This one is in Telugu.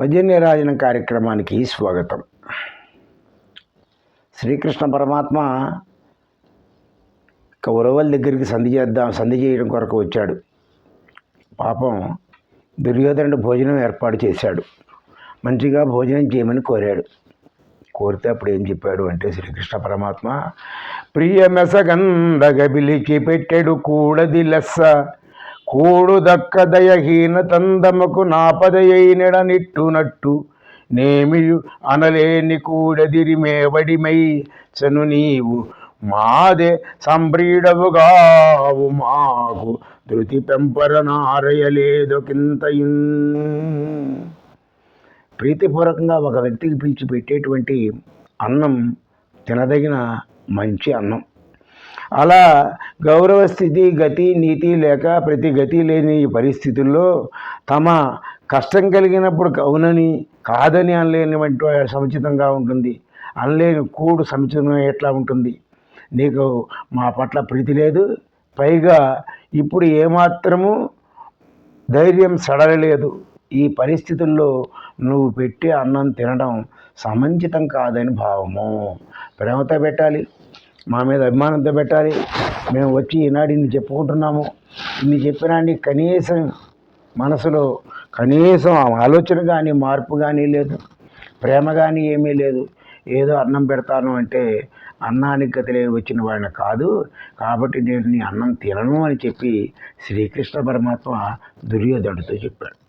పర్జన్య రాజన కార్యక్రమానికి స్వాగతం. శ్రీకృష్ణ పరమాత్మ కౌరవుల దగ్గరికి సంధి చేద్దాం సంధి చేయడం కొరకు వచ్చాడు. పాపం దుర్యోధనుడు భోజనం ఏర్పాటు చేశాడు. మంచిగా భోజనం చేయమని కోరాడు. కోరితే అప్పుడు ఏం చెప్పాడు అంటే శ్రీకృష్ణ పరమాత్మ ప్రియమెసగందగ పిలిచి పెట్టెడు కూడది లెస్స. కూడు దక్క దయహీన తందమకు నాపదయైనడ నిట్టునట్టు నేమియు అనలేని కూడదిరి మేవడిమై చను నీవు మాదే సంబ్రీడవుగావు మాకు ధృతి పెంపర నారయలేదొకింతయున్ ప్రీతిపూర్వకంగా ఒక వ్యక్తికి పిలిచి పెట్టేటువంటి అన్నం తినదగిన మంచి అన్నం. అలా గౌరవ స్థితి గతి నీతి లేక ప్రతి గతి లేని ఈ పరిస్థితుల్లో తమ కష్టం కలిగినప్పుడు అవునని కాదని అనలేనివంటి సముచితంగా ఉంటుంది. అనలేని కూడు సముచితంగా ఎట్లా ఉంటుంది? నీకు మా పట్ల ప్రీతి లేదు. పైగా ఇప్పుడు ఏమాత్రము ధైర్యం సడలలేదు. ఈ పరిస్థితుల్లో నువ్వు పెట్టి అన్నం తినడం సమంచితం కాదని భావము. ప్రేమతో పెట్టాలి. మా మీద అభిమానంతో పెట్టాలి మేము వచ్చి ఈనాడు ఇన్ని చెప్పుకుంటున్నాము. ఇన్ని చెప్పినా కనీసం మనసులో కనీసం ఆలోచన కానీ మార్పు కానీ లేదు. ప్రేమ కానీ ఏమీ లేదు. ఏదో అన్నం పెడతాను అంటే అన్నానికి గతిలే వచ్చిన వాడిని కాదు. కాబట్టి నేను నీ అన్నం తినను అని చెప్పి శ్రీకృష్ణ పరమాత్మ దుర్యోధనుడితో చెప్పాడు.